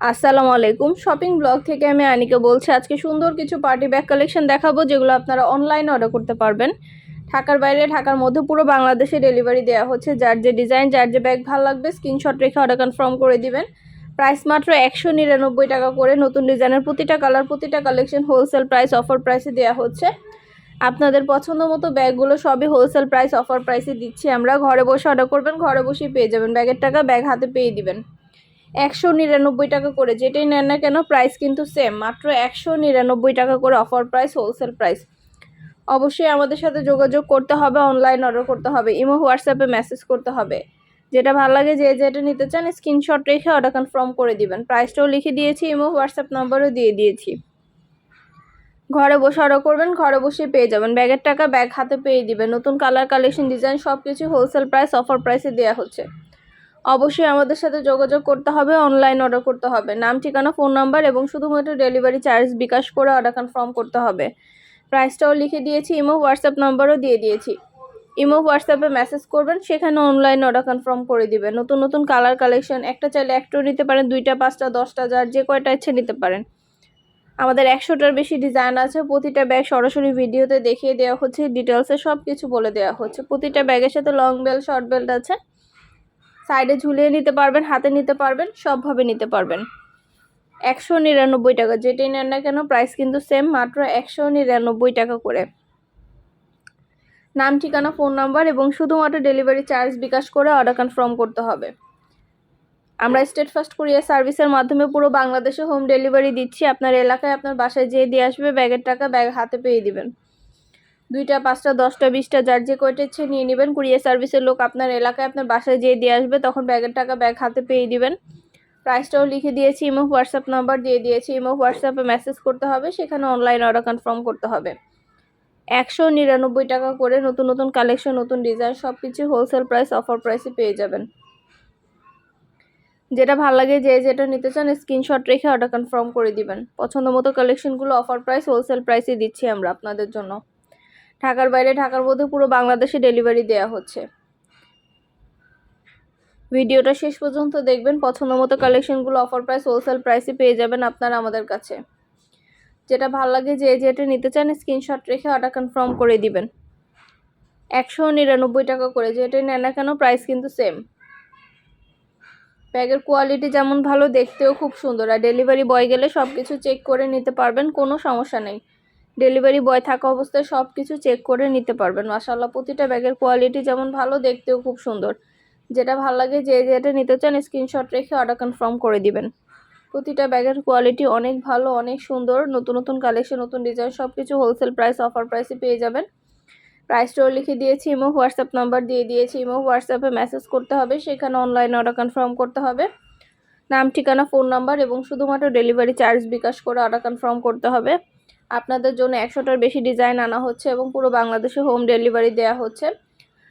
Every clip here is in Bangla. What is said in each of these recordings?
আসসালামু আলাইকুম। শপিং ব্লগ থেকে আমি আনিকা বলছি, আজকে সুন্দর কিছু পার্টি ব্যাগ কালেকশন দেখাবো, যেগুলো আপনারা অনলাইনে অর্ডার করতে পারবেন। ঢাকার বাইরে, ঢাকার মধ্যে পুরো বাংলাদেশে ডেলিভারি দেওয়া হচ্ছে। যার যে ডিজাইন যার যে ব্যাগ ভালো লাগবে স্ক্রিনশট রেখে অর্ডার কনফার্ম করে দিবেন। প্রাইস মাত্র একশো নিরানব্বই টাকা করে নতুন ডিজাইনের প্রতিটা কালার প্রতিটা কালেকশন হোলসেল প্রাইস অফার প্রাইসে দেওয়া হচ্ছে। আপনাদের পছন্দ মতো ব্যাগগুলো সবই হোলসেল প্রাইস অফার প্রাইসে দিচ্ছি আমরা। ঘরে বসে অর্ডার করবেন, ঘরে বসেই পেয়ে যাবেন। ব্যাগের টাকা ব্যাগ হাতে পেয়ে দিবেন। একশো নিরানব্বই টাকা করে, যেটাই নেন না কেন প্রাইস কিন্তু সেম মাত্র একশো নিরানব্বই টাকা করে অফার প্রাইস হোলসেল প্রাইস অবশ্যই আমাদের সাথে যোগাযোগ করতে হবে অনলাইন অর্ডার করতে হবে, ইমো, হোয়াটসঅ্যাপে মেসেজ করতে হবে। যেটা ভালো লাগে, যে যেটা নিতে চান স্ক্রিনশট রেখে অর্ডার কনফার্ম করে দিবেন। প্রাইসটাও লিখে দিয়েছি, ইমো, হোয়াটসঅ্যাপ নাম্বারও দিয়ে দিয়েছি। ঘরে বসে অর্ডার করবেন, ঘরে বসে পেয়ে যাবেন। ব্যাগের টাকা ব্যাগ হাতে পেয়ে দিবেন। নতুন কালার কালেকশন ডিজাইন সব কিছু হোলসেল প্রাইস অফার প্রাইসে দেওয়া হচ্ছে। অবশ্যই আমাদের সাথে যোগাযোগ করতে হবে অনলাইন অর্ডার করতে হবে। নাম, ঠিকানা ফোন নাম্বার এবং শুধুমাত্র ডেলিভারি চার্জ বিকাশ করে অর্ডার কনফার্ম করতে হবে। প্রাইসটাও লিখে দিয়েছি ইমো হোয়াটসঅ্যাপ নাম্বারও দিয়ে দিয়েছি। ইমো হোয়াটসঅ্যাপে মেসেজ করবেন, সেখানে অনলাইন অর্ডার কনফার্ম করে দিবেন। নতুন নতুন কালার কালেকশন একটা চাইলে একটাও নিতে পারেন, দুইটা, পাঁচটা, দশটা, যার যে কয়টা ইচ্ছে নিতে পারেন। আমাদের একশোটার বেশি ডিজাইন আছে, প্রতিটা ব্যাগ সরাসরি ভিডিওতে দেখিয়ে দেওয়া হচ্ছে ডিটেলসে সব কিছু বলে দেওয়া হচ্ছে। প্রতিটা ব্যাগের সাথে লং বেল্ট শর্ট বেল্ট আছে। সাইডে ঝুলিয়ে নিতে পারবেন, হাতে নিতে পারবেন, সবভাবে নিতে পারবেন। একশো নিরানব্বই টাকা, যেটাই নেন না কেন প্রাইস কিন্তু সেম মাত্র একশো নিরানব্বই টাকা করে। নাম, ঠিকানা ফোন নাম্বার এবং শুধুমাত্র ডেলিভারি চার্জ বিকাশ করে অর্ডার কনফার্ম করতে হবে। আমরা স্টেট ফার্স্ট কুরিয়ার সার্ভিসের মাধ্যমে পুরো বাংলাদেশে হোম ডেলিভারি দিচ্ছি। আপনার এলাকায় আপনার বাসায় যেয়ে দিয়ে আসবে, ব্যাগের টাকা ব্যাগ হাতে পেয়ে দিবেন। দুইটা, পাঁচটা, দশটা, বিশটা, যার যে কয়টা ইচ্ছে নিয়ে নেবেন। কুরিয়ার সার্ভিসের লোক আপনার এলাকায় আপনার বাসায় যেয়ে দিয়ে আসবে, তখন ব্যাগের টাকা ব্যাগ হাতে পেয়ে দিবেন। প্রাইসটাও লিখে দিয়েছি, ইমো, হোয়াটসঅ্যাপ নাম্বার দিয়ে দিয়েছি। ইমো, হোয়াটসঅ্যাপে মেসেজ করতে হবে, সেখানে অনলাইন অর্ডার কনফার্ম করতে হবে। একশো নিরানব্বই টাকা করে নতুন নতুন কালেকশন, নতুন ডিজাইন সব কিছু হোলসেল প্রাইস অফার প্রাইসে পেয়ে যাবেন। যেটা ভালো লাগে, যে যেটা নিতে চান স্ক্রিনশট রেখে অর্ডার কনফার্ম করে দিবেন। পছন্দ মতো কালেকশনগুলো অফার প্রাইস হোলসেল প্রাইসে দিচ্ছি আমরা আপনাদের জন্য। ঢাকার বাইরে, ঢাকার মধ্যে পুরো বাংলাদেশে ডেলিভারি দেওয়া হচ্ছে। ভিডিওটা শেষ পর্যন্ত দেখবেন। পছন্দ মতো কালেকশনগুলো অফার প্রাইস হোলসেল প্রাইসে পেয়ে যাবেন আপনারা আমাদের কাছে। যেটা ভালো লাগে যে যেটা নিতে চান স্ক্রিনশট রেখে অর্ডার কনফার্ম করে দিবেন। একশো নিরানব্বই টাকা করে যেটাই নেন না কেন প্রাইস কিন্তু সেম ব্যাগের কোয়ালিটি যেমন ভালো, দেখতেও খুব সুন্দর। আর ডেলিভারি বয় গেলে সব কিছু চেক করে নিতে পারবেন, কোনো সমস্যা নেই। ডেলিভারি বয় থাকা অবস্থায় সব কিছু চেক করে নিতে পারবেন। মাসাল্লাহ প্রতিটা ব্যাগের কোয়ালিটি যেমন ভালো, দেখতেও খুব সুন্দর। যেটা ভালো লাগে যে যেটা নিতে চান, স্ক্রিনশট রেখে অর্ডার কনফার্ম করে দিবেন। প্রতিটা ব্যাগের কোয়ালিটি অনেক ভালো, অনেক সুন্দর, নতুন নতুন কালেকশন নতুন ডিজাইন সব কিছু হোলসেল প্রাইস অফার প্রাইসে পেয়ে যাবেন। প্রাইসটাও লিখে দিয়েছি, ইমো হোয়াটসঅ্যাপ নাম্বার দিয়ে দিয়েছি, ইমো হোয়াটসঅ্যাপে মেসেজ করতে হবে, সেখানে অনলাইন অর্ডার কনফার্ম করতে হবে। নাম, ঠিকানা ফোন নাম্বার এবং শুধুমাত্র ডেলিভারি চার্জ বিকাশ করে অর্ডার কনফার্ম করতে হবে। আপনাদের জন্য একশোটার বেশি ডিজাইন আনা হচ্ছে এবং পুরো বাংলাদেশে হোম ডেলিভারি দেওয়া হচ্ছে।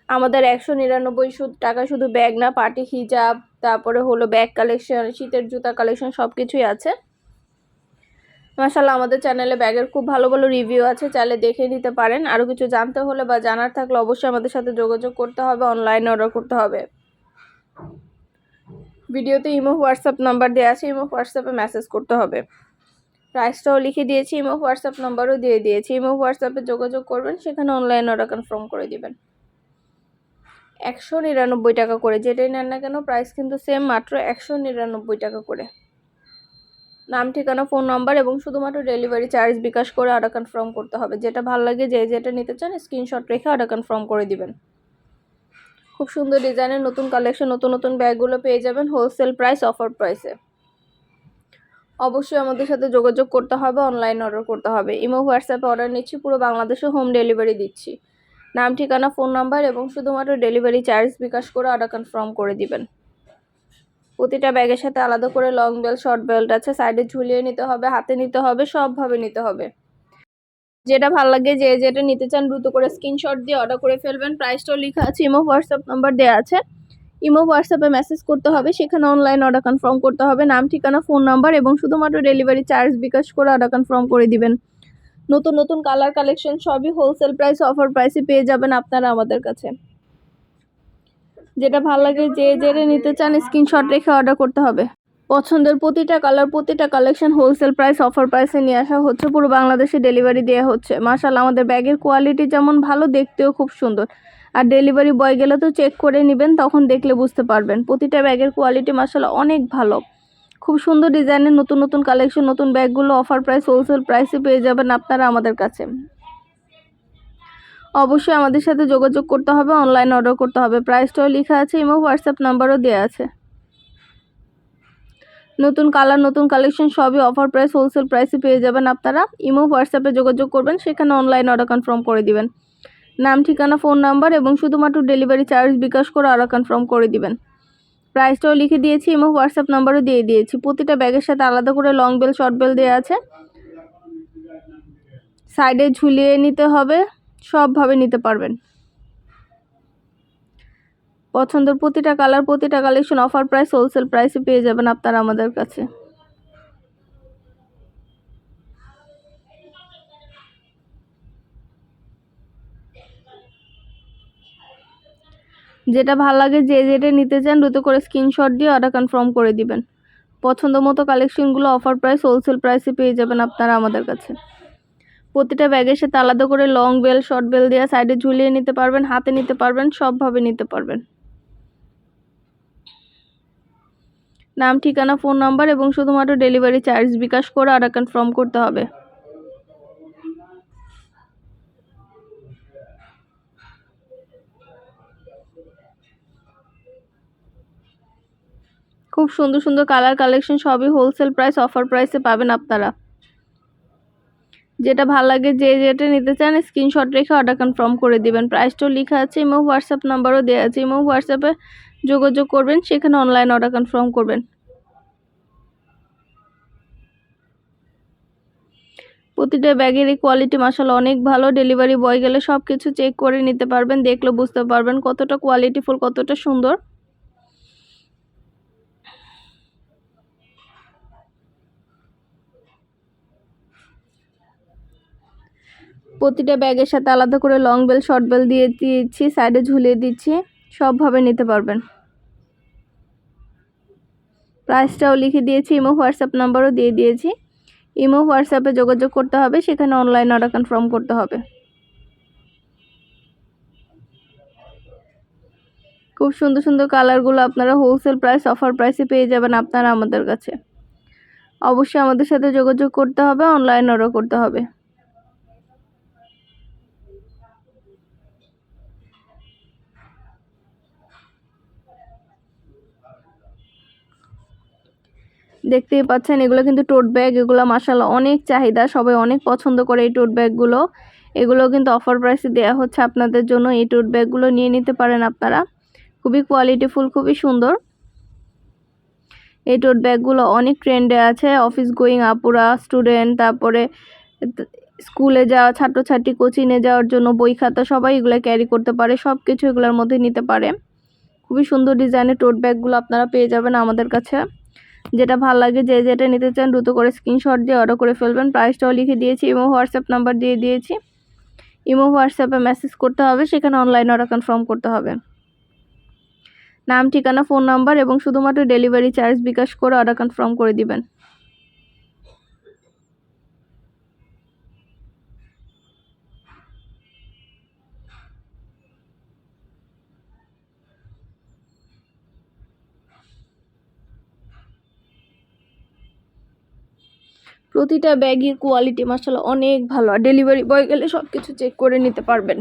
আমাদের একশো নিরানব্বই টাকা শুধু ব্যাগ না পার্টি হিজাব তারপরে হলো ব্যাগ কালেকশন শীতের জুতা কালেকশন সব কিছুই আছে। মাসাল্লাহ আমাদের চ্যানেলে ব্যাগের খুব ভালো ভালো রিভিউ আছে, চাইলে দেখে নিতে পারেন। আরও কিছু জানতে হলে বা জানার থাকলে অবশ্যই আমাদের সাথে যোগাযোগ করতে হবে অনলাইনে অর্ডার করতে হবে। ভিডিওতে ইমো, হোয়াটসঅ্যাপ নাম্বার দেওয়া আছে, ইমো, হোয়াটসঅ্যাপে মেসেজ করতে হবে। প্রাইসটাও লিখে দিয়েছি, ইমো হোয়াটসঅ্যাপ নাম্বারও দিয়ে দিয়েছি। ইমো হোয়াটসঅ্যাপে যোগাযোগ করবেন, সেখানে অনলাইন অর্ডার কনফার্ম করে দিবেন। একশো নিরানব্বই টাকা করে, যেটাই নেন না কেন প্রাইস কিন্তু সেম মাত্র একশো নিরানব্বই টাকা করে। নাম, ঠিকানা ফোন নাম্বার এবং শুধুমাত্র ডেলিভারি চার্জ বিকাশ করে অর্ডার কনফার্ম করতে হবে। যেটা ভালো লাগে, যে যেটা নিতে চান স্ক্রিনশট রেখে অর্ডার কনফার্ম করে দিবেন। খুব সুন্দর ডিজাইনের নতুন কালেকশন নতুন নতুন ব্যাগগুলো পেয়ে যাবেন হোলসেল প্রাইস অফার প্রাইসে অবশ্যই আমাদের সাথে যোগাযোগ করতে হবে অনলাইন অর্ডার করতে হবে। ইমো হোয়াটসঅ্যাপে অর্ডার নিচ্ছি, পুরো বাংলাদেশে হোম ডেলিভারি দিচ্ছি। নাম, ঠিকানা ফোন নাম্বার এবং শুধুমাত্র ডেলিভারি চার্জ বিকাশ করে অর্ডার কনফার্ম করে দিবেন। প্রতিটা ব্যাগের সাথে আলাদা করে লং বেল্ট শর্ট বেল্ট আছে সাইডে ঝুলিয়ে নিতে হবে, হাতে নিতে হবে, সবভাবে নিতে হবে। যেটা ভালো লাগে, যে যেটা নিতে চান দ্রুত করে স্ক্রিনশট দিয়ে অর্ডার করে ফেলবেন। প্রাইসটাও লেখা আছে, ইমো হোয়াটসঅ্যাপ নাম্বার দেওয়া আছে। ইমো হোয়াটসঅ্যাপে মেসেজ করতে হবে, সেখানে অনলাইন অর্ডার কনফার্ম করতে হবে, নাম, ঠিকানা ফোন নাম্বার এবং শুধুমাত্র ডেলিভারি চার্জ বিকাশ করে অর্ডার কনফার্ম করে দিবেন। নতুন নতুন কালার কালেকশন সবই হোলসেল প্রাইস অফার প্রাইসে পেয়ে যাবেন আপনারা আমাদের কাছে। যেটা ভালো লাগে, যে জেরে নিতে চান স্ক্রিনশট রেখে অর্ডার করতে হবে। পছন্দের প্রতিটা কালার প্রতিটা কালেকশন হোলসেল প্রাইস অফার প্রাইসে নিয়ে আসা হচ্ছে। পুরো বাংলাদেশে ডেলিভারি দেওয়া হচ্ছে। মার্শাল আমাদের ব্যাগের কোয়ালিটি যেমন ভালো, দেখতেও খুব সুন্দর। আর ডেলিভারি বয় গেলে তো চেক করে নেবেন, তখন দেখলে বুঝতে পারবেন। প্রতিটা ব্যাগের কোয়ালিটি মাশাল্লাহ অনেক ভালো। খুব সুন্দর ডিজাইনের নতুন নতুন কালেকশন নতুন ব্যাগগুলো অফার প্রাইস হোলসেল প্রাইসে পেয়ে যাবেন আপনারা আমাদের কাছে। অবশ্যই আমাদের সাথে যোগাযোগ করতে হবে অনলাইন অর্ডার করতে হবে। প্রাইসটাও লেখা আছে এবং হোয়াটসঅ্যাপ নাম্বারও দেওয়া আছে। নতুন কালার নতুন কালেকশন সবই অফার প্রাইস হোলসেল প্রাইসে পেয়ে যাবেন আপনারা। ইমো হোয়াটসঅ্যাপে যোগাযোগ করবেন, সেখানে অনলাইন অর্ডার কনফার্ম করে দিবেন। নাম, ঠিকানা, ফোন নাম্বার এবং শুধুমাত্র ডেলিভারি চার্জ বিকাশ করে আরও কনফার্ম করে দিবেন। প্রাইসটাও লিখে দিয়েছি এবং হোয়াটসঅ্যাপ নাম্বারও দিয়ে দিয়েছি। প্রতিটা ব্যাগের সাথে আলাদা করে লং বেল, শর্ট বেল দেওয়া আছে। সাইডে ঝুলিয়ে নিতে হবে, সবভাবে নিতে পারবেন। পছন্দের প্রতিটা কালার, প্রতিটা কালেকশন অফার প্রাইস, হোলসেল প্রাইসে পেয়ে যাবেন আপনারা আমাদের কাছে। যেটা ভালো লাগে যে যেটা নিতে চান, দ্রুত করে স্ক্রিনশট দিয়ে অর্ডার কনফার্ম করে দিবেন। পছন্দ মতো কালেকশনগুলো অফার প্রাইস হোলসেল প্রাইসে পেয়ে যাবেন আপনারা আমাদের কাছে। প্রতিটা ব্যাগের সাথে আলাদা করে লং বেল শর্ট বেল দেওয়া সাইডে ঝুলিয়ে নিতে পারবেন, হাতে নিতে পারবেন, সবভাবে নিতে পারবেন। নাম, ঠিকানা ফোন নাম্বার এবং শুধুমাত্র ডেলিভারি চার্জ বিকাশ করে অর্ডার কনফার্ম করতে হবে। খুব সুন্দর সুন্দর কালার কালেকশন সবই হোলসেল প্রাইস অফার প্রাইসে পাবেন আপনারা। যেটা ভালো লাগে যে যেটা নিতে চান স্ক্রিনশট রেখে অর্ডার কনফার্ম করে দিবেন। প্রাইসটাও লেখা আছে এবং হোয়াটসঅ্যাপ নাম্বারও দেওয়া আছে। এবং হোয়াটসঅ্যাপে যোগাযোগ করবেন, সেখানে অনলাইন অর্ডার কনফার্ম করবেন। প্রতিটা ব্যাগেরই কোয়ালিটি মাসাল অনেক ভালো। ডেলিভারি বয় গেলে সব কিছু চেক করে নিতে পারবেন, দেখলে বুঝতে পারবেন কতটা কোয়ালিটিফুল কতটা সুন্দর। প্রতিটা ব্যাগের সাথে আলাদা করে লং বেল শর্ট বেল দিয়ে দিচ্ছি সাইডে ঝুলিয়ে দিচ্ছি, সবভাবে নিতে পারবেন। প্রাইসটাও লিখে দিয়েছি, ইমো, হোয়াটসঅ্যাপ নাম্বারও দিয়ে দিয়েছি। ইমো, হোয়াটসঅ্যাপে যোগাযোগ করতে হবে, সেখানে অনলাইন অর্ডার কনফার্ম করতে হবে। খুব সুন্দর সুন্দর কালারগুলো আপনারা হোলসেল প্রাইস অফার প্রাইসে পেয়ে যাবেন আপনারা আমাদের কাছে। অবশ্যই আমাদের সাথে যোগাযোগ করতে হবে অনলাইন অর্ডার করতে হবে। দেখতেই পাচ্ছেন, এগুলো কিন্তু টোট ব্যাগ এগুলো মাসাল্লাহ অনেক চাহিদা, সবাই অনেক পছন্দ করে এই টোট ব্যাগগুলো এগুলো কিন্তু অফার প্রাইসে দেওয়া হচ্ছে আপনাদের জন্য, এই টোট ব্যাগগুলো নিয়ে নিতে পারেন আপনারা। খুবই কোয়ালিটিফুল খুবই সুন্দর। এই টোট ব্যাগগুলো অনেক ট্রেন্ডে আছে অফিস গোয়িং আপুরা স্টুডেন্ট তারপরে স্কুলে যাওয়া, ছাত্রছাত্রী কোচিংয়ে যাওয়ার জন্য বই খাতা, সবাই এগুলো ক্যারি করতে পারে সব কিছু এগুলোর মধ্যে নিতে পারে। খুবই সুন্দর ডিজাইনের টোট ব্যাগগুলো আপনারা পেয়ে যাবেন আমাদের কাছে। যেটা ভালো লাগে, যে যেটা নিতে চান দ্রুত করে স্ক্রিনশট দিয়ে অর্ডার করে ফেলবেন। প্রাইসটাও লিখে দিয়েছি, ইমো, হোয়াটসঅ্যাপ নাম্বার দিয়ে দিয়েছি। ইমো, হোয়াটসঅ্যাপে মেসেজ করতে হবে, সেখানে অনলাইন অর্ডার কনফার্ম করতে হবে। নাম, ঠিকানা ফোন নাম্বার এবং শুধুমাত্র ডেলিভারি চার্জ বিকাশ করে অর্ডার কনফার্ম করে দিবেন। প্রতিটা ব্যাগের কোয়ালিটি মাসাল্লাহ অনেক ভালো। আর ডেলিভারি বয় গেলে সব কিছু চেক করে নিতে পারবেন।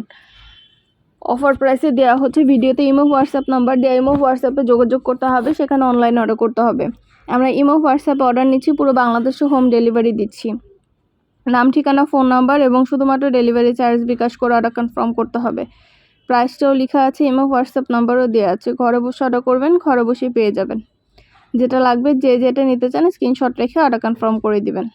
অফার প্রাইসে দেওয়া হচ্ছে ভিডিওতে ইমো হোয়াটসঅ্যাপ নাম্বার দেওয়া ইমো হোয়াটসঅ্যাপে যোগাযোগ করতে হবে, সেখানে অনলাইন অর্ডার করতে হবে। আমরা ইমো হোয়াটসঅ্যাপে অর্ডার নিচ্ছি, পুরো বাংলাদেশে হোম ডেলিভারি দিচ্ছি। নাম, ঠিকানা ফোন নাম্বার এবং শুধুমাত্র ডেলিভারি চার্জ বিকাশ করে অর্ডার কনফার্ম করতে হবে। প্রাইসটাও লেখা আছে ইমো হোয়াটসঅ্যাপ নাম্বারও দেওয়া আছে। ঘরে বসে অর্ডার করবেন, ঘরে বসেই পেয়ে যাবেন। যেটা লাগবে, যে যেটা নিতে চান স্ক্রিনশট রেখে অর্ডার কনফার্ম করে দিবেন।